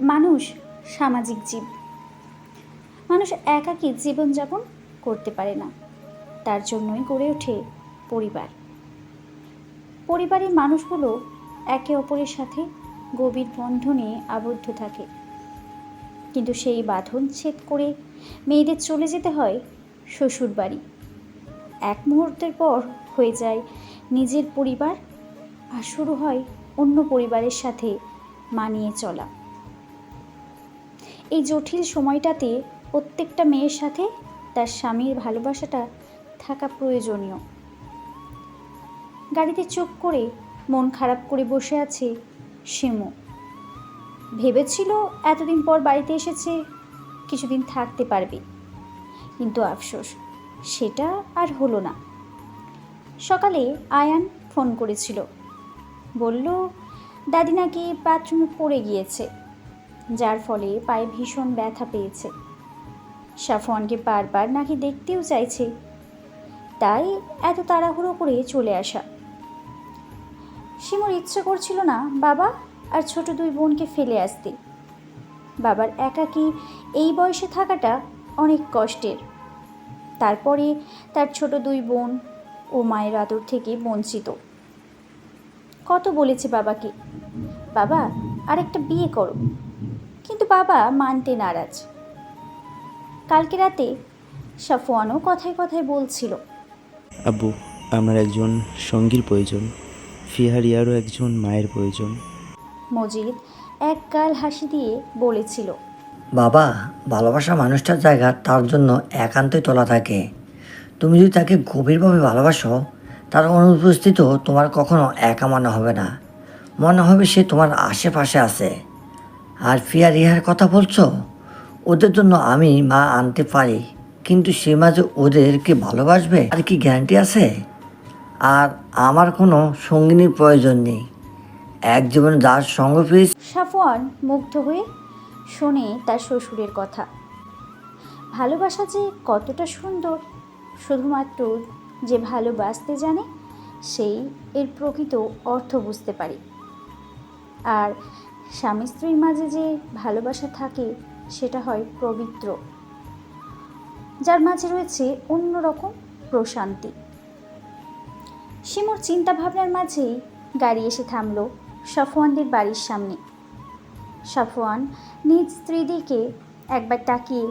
মানুষ সামাজিক জীব। মানুষ একাকী জীবনযাপন করতে পারে না। তার জন্যই গড়ে ওঠে পরিবার। পরিবারের মানুষগুলো একে অপরের সাথে গভীর বন্ধনে আবদ্ধ থাকে। কিন্তু সেই বাঁধন ছেদ করে মেয়েদের চলে যেতে হয় শ্বশুর বাড়ি। এক মুহূর্তের পর হয়ে যায় নিজের পরিবার আর শুরু হয় অন্য পরিবারের সাথে মানিয়ে চলা। এই জটিল সময়টাতে প্রত্যেকটা মেয়ের সাথে তার স্বামীর ভালোবাসাটা থাকা প্রয়োজনীয়। গাড়িতে চোখ করে মন খারাপ করে বসে আছে শিমু। ভেবেছিল এতদিন পর বাড়িতে এসেছে, কিছুদিন থাকতে পারবে। কিন্তু আফসোস, সেটা আর হলো না। সকালে আয়ান ফোন করেছিল। বলল, দাদি নাকি বাথরুমে পড়ে গিয়েছে। যার ফলে পায়ে ভীষণ ব্যথা পেয়েছে। সাফওয়ানকে বারবার নাকি দেখতেও চাইছে। তাই এত তাড়াহুড়ো করে চলে আসা। শিমুর ইচ্ছে করছিল না, বাবা আর ছোট দুই বোনকে ফেলে আসতে। বাবার একাকী এই বয়সে থাকাটা অনেক কষ্টের। তারপরে তার ছোট দুই বোন ও মায়ের আদর থেকে বঞ্চিত। কত বলেছে বাবাকে, বাবা, আরেকটা বিয়ে করো। বাবা মানতে নারাজ। কালকে রাতে সাফওয়ানও কথায় কথায় বলছিল আব্বু আমার একজন সঙ্গীর প্রয়োজন ফিহারিয়ারও একজন মায়ের প্রয়োজন। মজিদ এক গাল হাসি দিয়ে বলেছিল বাবা ভালোবাসা মানুষটার জায়গা তার জন্য একান্তই তোলা থাকে। তুমি যদি তাকে গভীরভাবে ভালোবাসো তার অনুপস্থিত তোমার কখনো একা মনে হবে না। মনে হবে সে তোমার আশেপাশে আছে। আর ফিয়া রিহার কথা বলছো? ওদের জন্য আমি মা আনতে পারি, কিন্তু সে মাঝে ওদেরকে ভালোবাসবে আর কি গ্যারান্টি আছে? আর আমার কোনো সঙ্গিনীর প্রয়োজন নেই। এক জীবনে যার সঙ্গ পেয়েছি। সাফওয়ান মুগ্ধ হয়ে শোনে তার শ্বশুরের কথা। ভালোবাসা যে কতটা সুন্দর, শুধুমাত্র যে ভালোবাসতে জানে, সেই এর প্রকৃত অর্থ বুঝতে পারি। আর স্বামী স্ত্রীর মাঝে যে ভালোবাসা থাকে, সেটা হয় পবিত্র, যার মাঝে রয়েছে অন্যরকম প্রশান্তি। শিমুর চিন্তাভাবনার মাঝেই গাড়ি এসে থামল সফওয়ানদের বাড়ির সামনে। সফওয়ান নিজ স্ত্রীদিকে একবার তাকিয়ে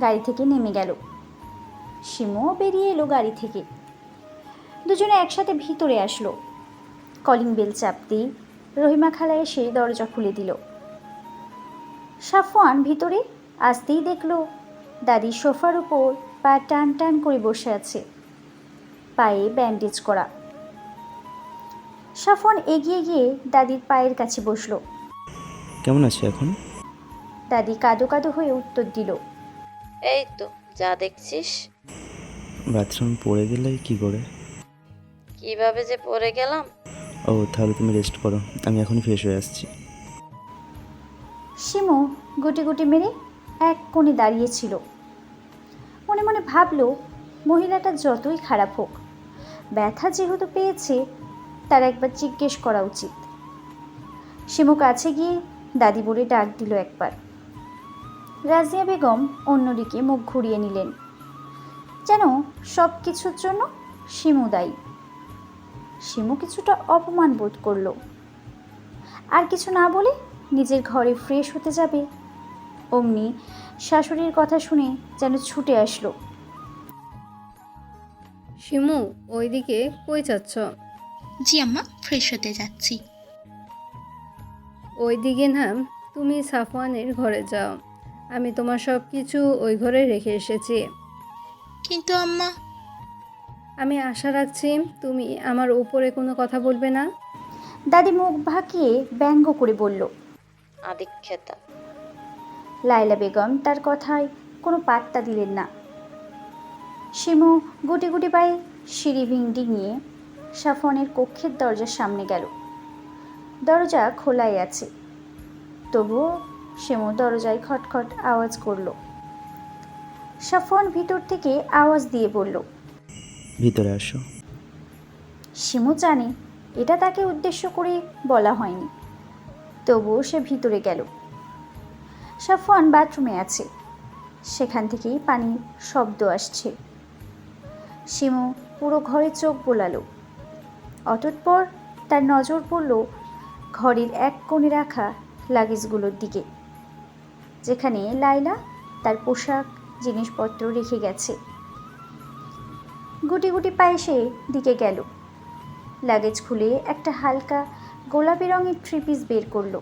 গাড়ি থেকে নেমে গেল। শিমুও বেরিয়ে এলো গাড়ি থেকে। দুজনে একসাথে ভিতরে আসলো। কলিং বেল চাপতেই রহিমা খালা এসে দরজা খুলে দিল। সাফওয়ান ভিতরে আসতেই দেখল দাদি সোফার উপর পা টান টান করে বসে আছে পায়ে ব্যান্ডেজ করা। সাফওয়ান এগিয়ে গিয়ে দাদির পায়ের কাছে বসল। কেমন আছে এখন? দাদি কাদো কাদো হয়ে উত্তর দিল। এই তো যা দেখছিস। বাথরুম পড়ে গেলে কি করে? কীভাবে যে পড়ে গেলাম? ও, তাহলে তুমি রেস্ট করো। আমি এখনই ফ্রেশ হয়ে আসছি। শিমু, গুটি গুটি মেরে এক কোণে দাঁড়িয়েছিল মনে মনে ভাবলো, মহিলাটা যতই খারাপ হোক, ব্যথা যেহেতু পেয়েছে, তার একবার জিজ্ঞেস করা উচিত। শিমু কাছে গিয়ে দাদি বলে ডাক দিল একবার। রাজিয়া বেগম অন্যদিকে মুখ ঘুরিয়ে নিলেন। যেন সব কিছুর জন্য শিমু দায়ী। শিমু কিছুটা অপমান বোধ করল। আর কিছু না বলে নিজের ঘরে ফ্রেশ হতে যাবে। অমনি শাশুড়ির কথা শুনে যেন ছুটে আসলো। শিমু ওইদিকে কই যাচ্ছ? জি আম্মা ফ্রেশ হতে যাচ্ছি। ওইদিকে না তুমি সাফওয়ানের ঘরে যাও। আমি তোমার সব কিছু ওই ঘরে রেখে এসেছি। কিন্তু আম্মা আমি আশা রাখছি তুমি আমার উপরে কোনো কথা বলবে না। দাদি মুখ ভাকিয়ে ব্যঙ্গ করে বলল আদিক্ষেতা। লাইলা বেগম তার কথায় কোনো পাত্তা দিলেন না। শিমু গুটি গুটি পায়ে সিঁড়ি ভিংডি নিয়ে সাফনের কক্ষের দরজার সামনে গেল। দরজা খোলাই আছে। তবুও শিমু দরজায় খটখট আওয়াজ করল। সাফন ভিতর থেকে আওয়াজ দিয়ে বলল ভিতরে আসো। শিমু জানে, এটা তাকে উদ্দেশ্য করে বলা হয়নি। তবুও সে ভিতরে গেল। সাফওয়ান বাথরুমে আছে। সেখান থেকেই পানির শব্দ আসছে। শিমু পুরো ঘরে চোখ বোলালো। অতঃপর তার নজর পড়ল ঘরের এক কোণে রাখা লাগেজগুলোর দিকে, যেখানে লাইলা তার পোশাক, জিনিসপত্র রেখে গেছে। গুটি গুটি পায়ে সে দিকে গেল। লাগেজ খুলে একটা হালকা গোলাপি রঙের থ্রি পিস বের করল।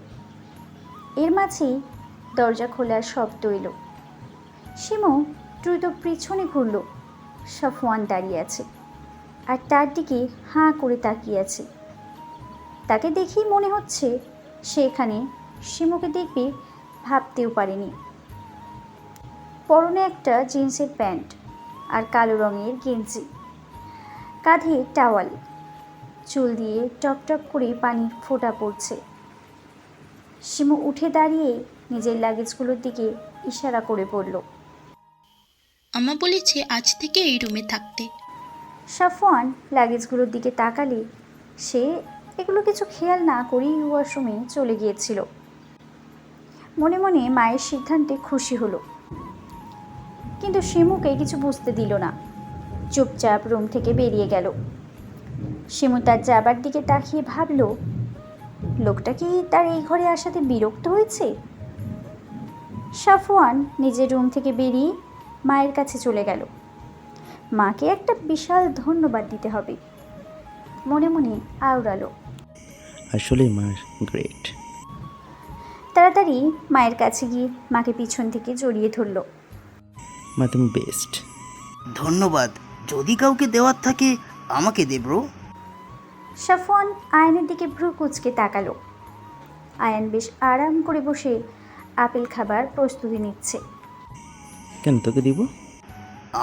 এর মাঝেই দরজা খোলার শব্দ এলো। শিমু দ্রুত পিছনে ঘুরল। সাফওয়ান দাঁড়িয়ে আছে আর তার দিকে হাঁ করে তাকিয়ে আছে। তাকে দেখেই মনে হচ্ছে সে এখানে শিমুকে দেখবে ভাবতেও পারেনি। পরনে একটা জিন্সের প্যান্ট আর কালো রঙের গেঞ্জি। কাঁধে টাওয়াল। চুল দিয়ে টপ টপ করে পানির ফোঁটা পড়ছে। শিমু উঠে দাঁড়িয়ে নিজের লাগেজগুলোর দিকে ইশারা করে পড়ল। আম্মা বলেছে আজ থেকে এই রুমে থাকতে। সাফওয়ান লাগেজগুলোর দিকে তাকালে সে এগুলো কিছু খেয়াল না করেই ওয়াশরুমে চলে গিয়েছিল। মনে মনে মায়ের সিদ্ধান্তে খুশি হলো। কিন্তু শিমুকে কিছু বুঝতে দিল না। চুপচাপ রুম থেকে বেরিয়ে গেল। শিমু তার যাবার দিকে তাকিয়ে ভাবল লোকটা কি তার এই ঘরে আসাতে বিরক্ত হয়েছে? সাফওয়ান নিজের রুম থেকে বেরিয়ে মায়ের কাছে চলে গেল। মাকে একটা বিশাল ধন্যবাদ দিতে হবে। মনে মনে আওড়ালো। আসলে মার গ্রেট। তাড়াতাড়ি মায়ের কাছে গিয়ে মাকে পিছন থেকে জড়িয়ে ধরলো। মা তুমি বেস্ট ধন্যবাদ। যদি কাউকে দেওয়ার থাকে আমাকে দে ব্রো সাফওয়ান আয়নের দিকে ভ্রু কুচকে তাকালো। আয়ান বেশ আরাম করে বসে আপেল খাবার প্রস্তুতি নিচ্ছে। কেন তোকে দিব?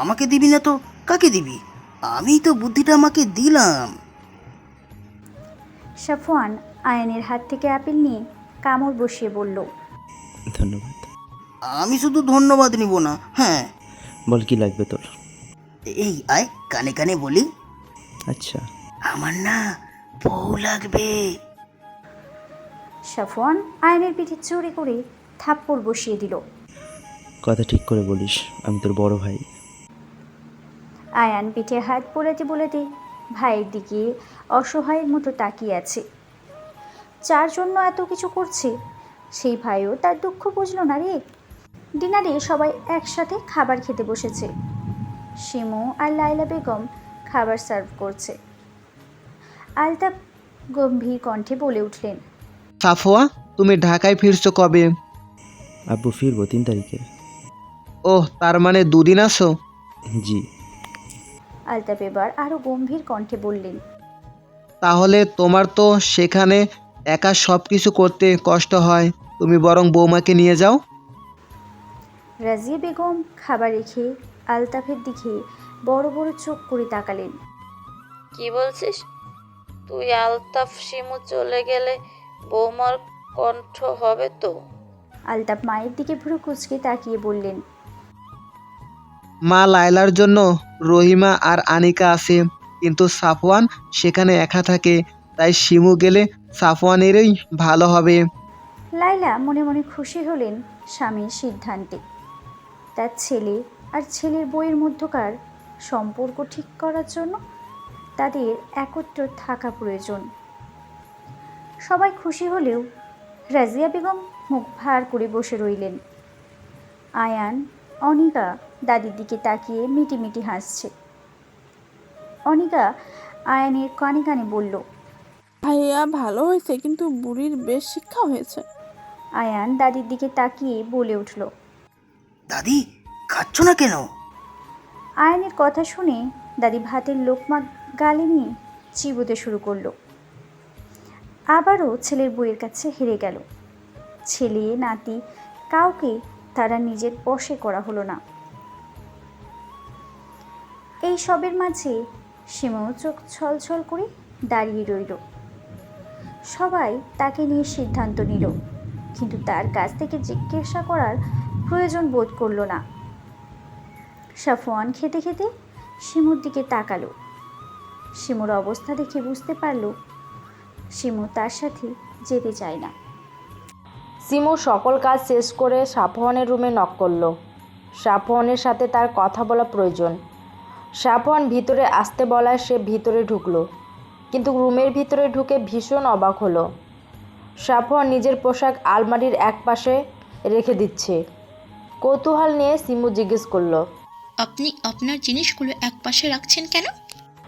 আমাকে দিবি না তো? কাকে দিবি? আমি তো বুদ্ধিটা আমাকে দিলাম। সাফওয়ান আয়ানের হাত থেকে আপেল নিয়ে কামড় বসিয়ে বলল ধন্যবাদ। আমি শুধু ধন্যবাদ নিব না হ্যাঁ। বল কি লাগবে তোর? এই আয় কানে কানে বলি। আচ্ছা। আমার না বউ লাগবে। সাফওয়ান আয়নের পিঠে চড়ে করে থাপ্পড় বসিয়ে দিল। কথা ঠিক করে বলিস আমি তোর বড় ভাই। আয়ান পিঠে হাত বোলাতে বোলাতে ভাইয়ের দিকে অসহায়ের মতো তাকিয়ে আছে। যার জন্য এত কিছু করছে সেই ভাইও তার দুঃখ বুঝলো না রে। ডিনারে সবাই একসাথে খাবার খেতে বসেছে। শিমু আর লাইলা বেগম খাবার সার্ভ করছে। আলতাপ গম্ভীর কণ্ঠে বলে উঠলেন সাফওয়া তুমি ঢাকায় ফিরছো কবে? আব্বু ফিরবো তিন তারিখে। ওহ তার মানে দুদিন আসো জি। আলতাপ এবার আরও গম্ভীর কণ্ঠে বললেন তাহলে তোমার তো সেখানে একা সব কিছু করতে কষ্ট হয় তুমি বরং বৌমাকে নিয়ে যাও। রাজিয়া বেগম খাবার রেখে আলতাফের দিকে বড় বড় চোখ করে তাকালেন। কি বলছিস? তুই আলতাফ শিমু চলে গেলে বৌমার কণ্ঠ হবে তো। আলতাফ মায়ের দিকে ভুরু কুচকে তাকিয়ে বললেন মা লায়লার জন্য রহিমা আর আনিকা আছে কিন্তু সাফওয়ান সেখানে একা থাকে তাই শিমু গেলে সাফওয়ানেরই ভালো হবে। লাইলা মনে মনে খুশি হলেন স্বামীর সিদ্ধান্তে। তার ছেলে আর ছেলের বইয়ের মধ্যকার সম্পর্ক ঠিক করার জন্য তাদের একত্র থাকা প্রয়োজন। সবাই খুশি হলেও রাজিয়া বেগম মুখ ভার করে বসে রইলেন। আয়ান অনিকা দাদির দিকে তাকিয়ে মিটিমিটি হাসছে। অনিকা আয়ানের কানে কানে বলল ভাইয়া ভালো হয়েছে কিন্তু বুড়ির বেশ শিক্ষা হয়েছে। আয়ান দাদির দিকে তাকিয়ে বলে উঠল দাদি, খাচ্ছ না কেন? আয়নের কথা শুনে দাদি ভাতের লোকমা গালে নিয়ে চিবোতে শুরু করল। আবারও ছেলের বইয়ের কাছে হেরে গেল। ছেলে, নাতি, কাউকে তারা নিজের বশে করা হলো না। এই সবের মাঝে সীমাও চোখ ছলছল করে দাঁড়িয়ে রইল। সবাই তাকে নিয়ে সিদ্ধান্ত নিল, কিন্তু তার কাছ থেকে জিজ্ঞাসা করার প্রয়োজন বোধ করল না। সাফওয়ান খেতে খেতে শিমুর দিকে তাকালো। শিমুর অবস্থা দেখে বুঝতে পারল, শিমু তার সাথে যেতে চায় না। সিমু সকল কাজ শেষ করে সাফওয়ানের রুমে নক করল। সাফওয়ানের সাথে তার কথা বলা প্রয়োজন। সাফওয়ান ভিতরে আসতে বলায় সে ভিতরে ঢুকলো, কিন্তু রুমের ভিতরে ঢুকে ভীষণ অবাক হলো। সাফওয়ান নিজের পোশাক আলমারির এক পাশে রেখে দিচ্ছে। কৌতূহল নিয়ে সিমু জিজ্ঞেস করল। আপনি আপনার জিনিসগুলো এক পাশে রাখছেন কেন?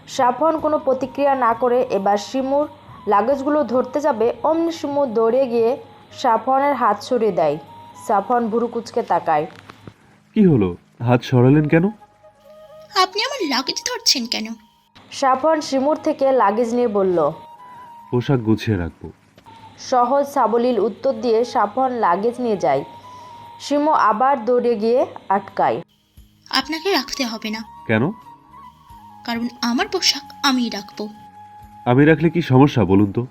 সাফওয়ান কোনো প্রতিক্রিয়া না করে এবার শিমুর লাগেজগুলো ধরতে যাবে অমনি শিমু দৌড়ে গিয়ে সাফওয়ানের হাত সরিয়ে দেয়। সাফওয়ান ভুরু কুচকে তাকায়। কি হলো? হাত সরালেন কেন? আপনি আমার লাগেজ ধরছেন কেন? সাফন শিমুর থেকে লাগেজ নিয়ে বলল পোশাক গুছিয়ে রাখব। সহজ সাবলীল উত্তর দিয়ে সাফওয়ান লাগেজ নিয়ে যায়। শিমু আবার দৌড়ে গিয়ে আটকায়। আপনাকে রাখতে হবে না। কেন? কারণ আমার পোশাক আমিই রাখব। আমি রাখলে কি সমস্যা বলুন তো?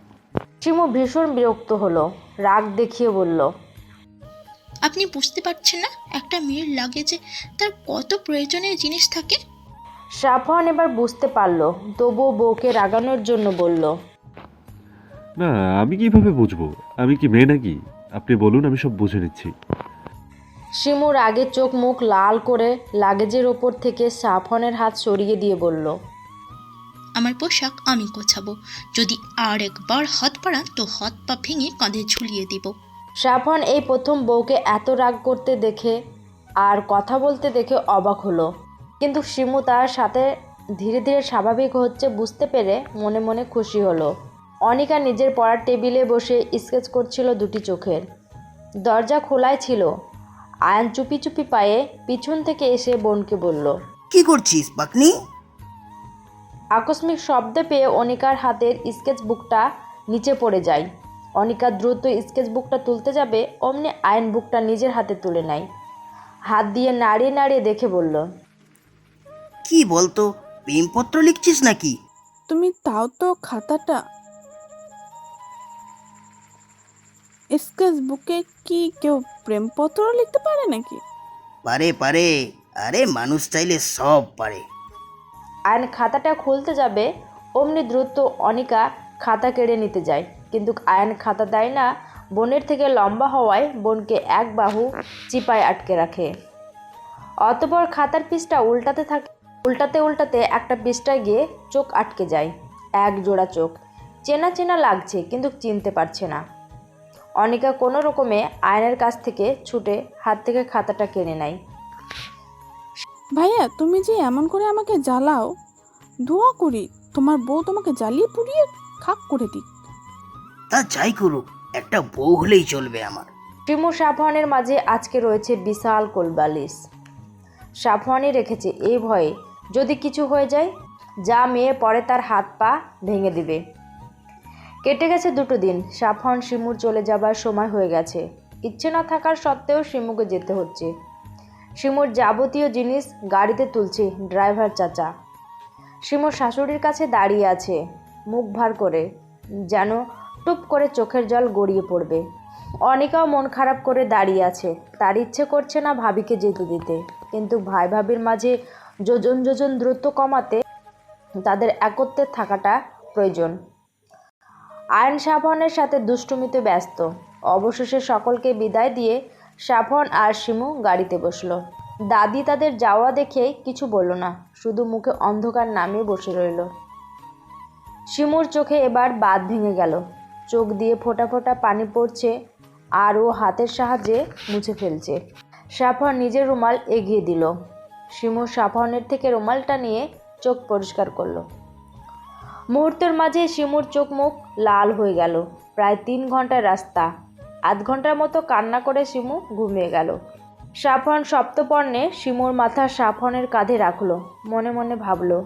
শিমু ভীষণ বিরক্ত হলো রাগ দেখিয়ে বলল আপনি বুঝতে পারছেন না একটা মেয়ের লাগেজে তার কত প্রয়োজনীয় জিনিস থাকে? সাফওয়ান এবার বুঝতে পারল তবুও বউকে রাগানোর জন্য বলল না আমি কীভাবে বুঝব? আমি কি মেয়ে নাকি? আপনি বলুন আমি সব বুঝে নিচ্ছি। শিমুর আগে চোখ মুখ লাল করে লাগেজের ওপর থেকে সাফনের হাত সরিয়ে দিয়ে বলল আমার পোশাক আমি গোছাবো। যদি আর একবার হাত পাড়ান তো হাত পা ভেঙে কাঁধে ঝুলিয়ে দিব। সাফন এই প্রথম বউকে এত রাগ করতে দেখে আর কথা বলতে দেখে অবাক হলো। কিন্তু শিমু তার সাথে ধীরে ধীরে স্বাভাবিক হচ্ছে বুঝতে পেরে মনে মনে খুশি হলো। অনিকা নিজের পড়ার টেবিলে বসে স্কেচ করছিল দুটি চোখের। দরজা খোলাই ছিল। আয়ন চুপি চুপি পায়ে পিছন থেকে এসে বোনকে বলল কি করছিস পাকনি আকস্মিক শব্দ পেয়ে অনিকার হাতের স্কেচ বুকটা নিচে পড়ে যায়। অনিকা দ্রুত স্কেচ বুকটা তুলতে যাবে অমনি আয়ন বুকটা নিজের হাতে তুলে নেয়। হাত দিয়ে নাড়িয়ে নাড়িয়ে দেখে বলল কি বলতো প্রেমপত্র লিখছিস নাকি? তুমি তাও তো খাতাটা স্কেচ বুকে কি কেউ প্রেমপত্র লিখতে পারে নাকি? পারে পারে। আরে মানুষ চাইলে সব পারে। আয়ন খাতাটা খুলতে যাবে অমনি দ্রুত অনিকা খাতা কেড়ে নিতে যায়। কিন্তু আয়ন খাতা দেয় না বোনের থেকে লম্বা হওয়ায় বোনকে এক বাহু চিপায় আটকে রাখে। অতপর খাতার পিসটা উল্টাতে থাকে উল্টাতে উল্টাতে একটা পিসটায় গিয়ে চোখ আটকে যায় এক জোড়া চোখ। চেনা চেনা লাগছে কিন্তু চিনতে পারছে না। অনিকা কোনো রকমে আয়নের কাছ থেকে ছুটে হাত থেকে খাতাটা কেড়ে নেয়। ভাইয়া তুমি যে এমন করে আমাকে জ্বালাও দোয়া করি তোমার বউ তোমাকে জ্বালিয়ে পুড়িয়ে খাক করে দিক। তা যাই করুক একটা বউ হলেই চলবে আমার। শিমু সাফওয়ানের মাঝে আজকে রয়েছে বিশাল কোলবালিশ। সাফওয়ানই রেখেছে এই ভয়ে যদি কিছু হয়ে যায় যা মেয়ে পরে তার হাত পা ভেঙে দিবে। কেটে গেছে দুটো দিন। সাফওয়ান শিমুর চলে যাবার সময় হয়ে গেছে। ইচ্ছে না থাকার সত্ত্বেও শিমুকে যেতে হচ্ছে। শিমুর যাবতীয় জিনিস গাড়িতে তুলছে ড্রাইভার চাচা। শিমুর শাশুড়ির কাছে দাঁড়িয়ে আছে, মুখ ভার করে, যেন টুপ করে চোখের জল গড়িয়ে পড়বে। অনিকাও মন খারাপ করে দাঁড়িয়ে আছে। তার ইচ্ছে করছে না ভাবিকে যেতে দিতে। কিন্তু ভাই ভাবির মাঝে যোজন যোজন দ্রুত কমাতে তাদের একত্রে থাকাটা প্রয়োজন। আয়ন সাফনের সাথে দুষ্টুমিতে ব্যস্ত। অবশেষে সকলকে বিদায় দিয়ে সাফন আর শিমু গাড়িতে বসল। দাদি তাদের যাওয়া দেখে কিছু বলল না, শুধু মুখে অন্ধকার নামিয়ে বসে রইল। শিমুর চোখে এবার বাদ ভেঙে গেল। চোখ দিয়ে ফোটা ফোটা পানি পড়ছে আর ও হাতের সাহায্যে মুছে ফেলছে। সাফন নিজের রুমাল এগিয়ে দিল। শিমু সাফনের থেকে রুমালটা নিয়ে চোখ পরিষ্কার করল। মুহূর্তের মাঝে শিমুর চোখ মুখ লাল হয়ে গেল। প্রায় তিন ঘণ্টার রাস্তা। আধ ঘণ্টার মতো কান্না করে শিমু ঘুমিয়ে গেল। সাফন সপ্তপর্ণে শিমুর মাথা সাফনের কাঁধে রাখল। মনে মনে ভাবলো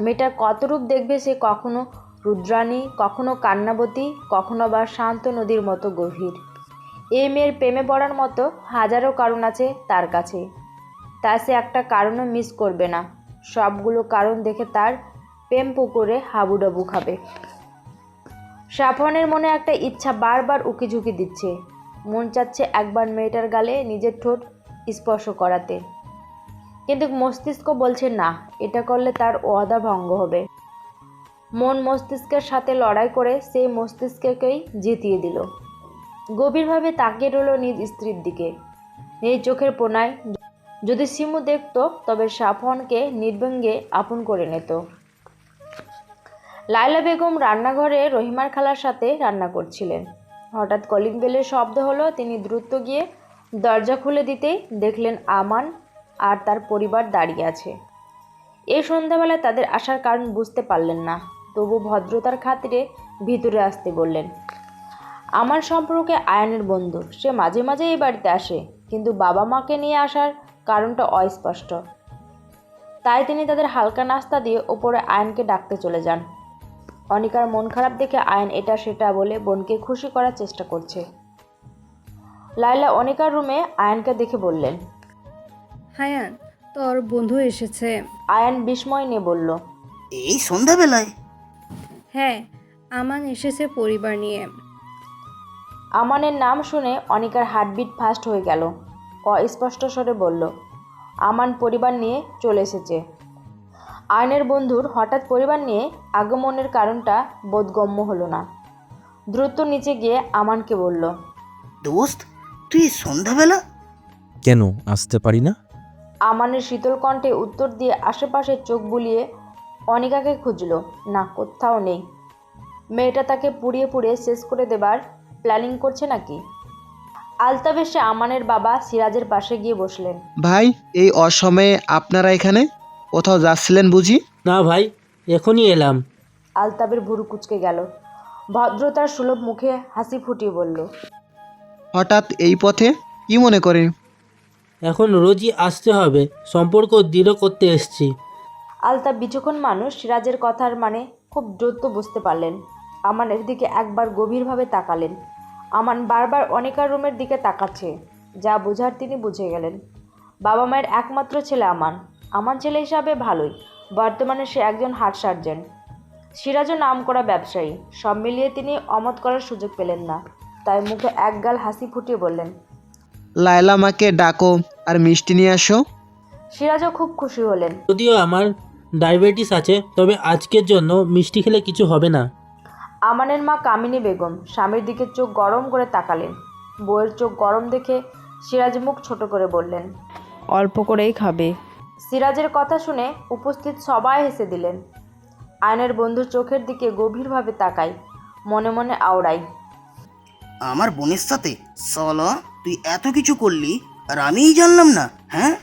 মেয়েটার কত রূপ দেখবে সে কখনো রুদ্রাণী, কখনো কান্নাবতী, কখনো বা শান্ত নদীর মতো গভীর। এ মেয়ের প্রেমে পড়ার মতো হাজারো কারণ আছে তার কাছে। তা সে একটা কারণও মিস করবে না। সবগুলো কারণ দেখে তার প্রেম পুকুরে হাবুডাবু খাবে। সাফনের মনে একটা ইচ্ছা বারবার উকি ঝুঁকি দিচ্ছে। মন চাচ্ছে একবার মেয়েটার গালে নিজের ঠোঁট স্পর্শ করাতে। কিন্তু মস্তিষ্ক বলছে, না, এটা করলে তার ওয়াদা ভঙ্গ হবে। মন মস্তিষ্কের সাথে লড়াই করে সেই মস্তিষ্ককেই জিতিয়ে দিল। গভীরভাবে তাকিয়ে রইল নিজ স্ত্রীর দিকে। নিজ চোখের পোনায় যদি সিমু দেখত, তবে সাফনকে নির্ব্যঙ্গে আপন করে নিত। লায়লা বেগম রান্নাঘরে রহিমার খালার সাথে রান্না করছিলেন। হঠাৎ কলিং বেলের শব্দ হলো, তিনি দ্রুত গিয়ে দরজা খুলে দিতেই দেখলেন আমান আর তার পরিবার দাঁড়িয়ে আছে। এই সন্ধ্যাবেলায় তাদের আসার কারণ বুঝতে পারলেন না, তবু ভদ্রতার খাতিরে ভিতরে আসতে বললেন, আমার সম্পর্কে আয়নের বন্ধু, সে মাঝে মাঝে এই বাড়িতে আসে, কিন্তু বাবা মাকে নিয়ে আসার কারণটা অস্পষ্ট। তাই তিনি তাদের হালকা নাস্তা দিয়ে ওপরে আয়নকে ডাকতে চলে যান। অনিকার মন খারাপ দেখে আয়ন এটা সেটা বলে বোনকে খুশি করার চেষ্টা করছে। লাইলা অনিকার রুমে আয়নকে দেখে বললেন হায়ান তোর বন্ধু এসেছে। আয়ন বিস্ময় নিয়ে বলল এই সন্ধ্যাবেলায়? হ্যাঁ আমান এসেছে পরিবার নিয়ে। আমানের নাম শুনে অনিকার হার্টবিট ফাস্ট হয়ে গেল। অস্পষ্ট স্বরে বলল আমান পরিবার নিয়ে চলে এসেছে। আয়নের বন্ধুর হঠাৎ পরিবার নিয়ে আগমনের কারণটা বোধগম্য হলো না। দ্রুত নিচে গিয়ে আমানকে বলল দোস্ত তুই সন্ধ্যাবেলা? কেন আসতে পারি না? আমানের শীতল কণ্ঠে উত্তর দিয়ে আশেপাশে চোখ বুলিয়ে অনিকাকে খুঁজল না কোথাও নেই। মেয়েটা তাকে পুড়িয়ে পুড়িয়ে শেষ করে দেবার প্ল্যানিং করছে নাকি? আলতাবেশে আমানের বাবা সিরাজের পাশে গিয়ে বসলেন ভাই এই অসময়ে আপনারা এখানে? কোথাও যাচ্ছিলেন বুঝি? না ভাই এখনই এলাম। আলতাবের ভুরু কুচকে গেল। ভদ্রতার সুলভ মুখে হাসি ফুটিয়ে বলল হঠাৎ এই পথে কি মনে করে? এখন রোজই আসতে হবে সম্পর্ক দৃঢ় করতে এসছি। আলতাব বিচক্ষণ মানুষ সিরাজের কথার মানে খুব দ্রুত বুঝতে পারলেন। আমানের দিকে একবার গভীরভাবে তাকালেন। আমান বারবার অনিকার রুমের দিকে তাকাচ্ছে যা বোঝার তিনি বুঝে গেলেন। বাবা মায়ের একমাত্র ছেলে আমান। আমান ছেলে হিসাবে ভালোই। বর্তমানে সে একজন হার্ট সার্জন। সিরাজও নাম করা ব্যবসায়ী। সব মিলিয়ে তিনি অমত করার সুযোগ পেলেন না। তাই মুখে একগাল হাসি ফুটিয়ে বললেন লায়লা মাকে ডাকো আর মিষ্টি নিয়ে আসো। সিরাজও খুব খুশি হলেন। যদিও আমার ডায়াবেটিস আছে তবে আজকের জন্য মিষ্টি খেলে কিছু হবে না। আমানের মা কামিনী বেগম স্বামীর দিকে চোখ গরম করে তাকালেন। বউয়ের চোখ গরম দেখে সিরাজ মুখ ছোট করে বললেন অল্প করেই খাবে। সিরাজের কথা শুনে উপস্থিত সবাই হেসে দিলেন। আয়নের বন্ধুর চোখের দিকে গভীরভাবে তাকাই, মনে মনে আওড়াই। আমার বোনের সাথে? সল তুই এত কিছু করলি আর আমিই জানলাম না হ্যাঁ?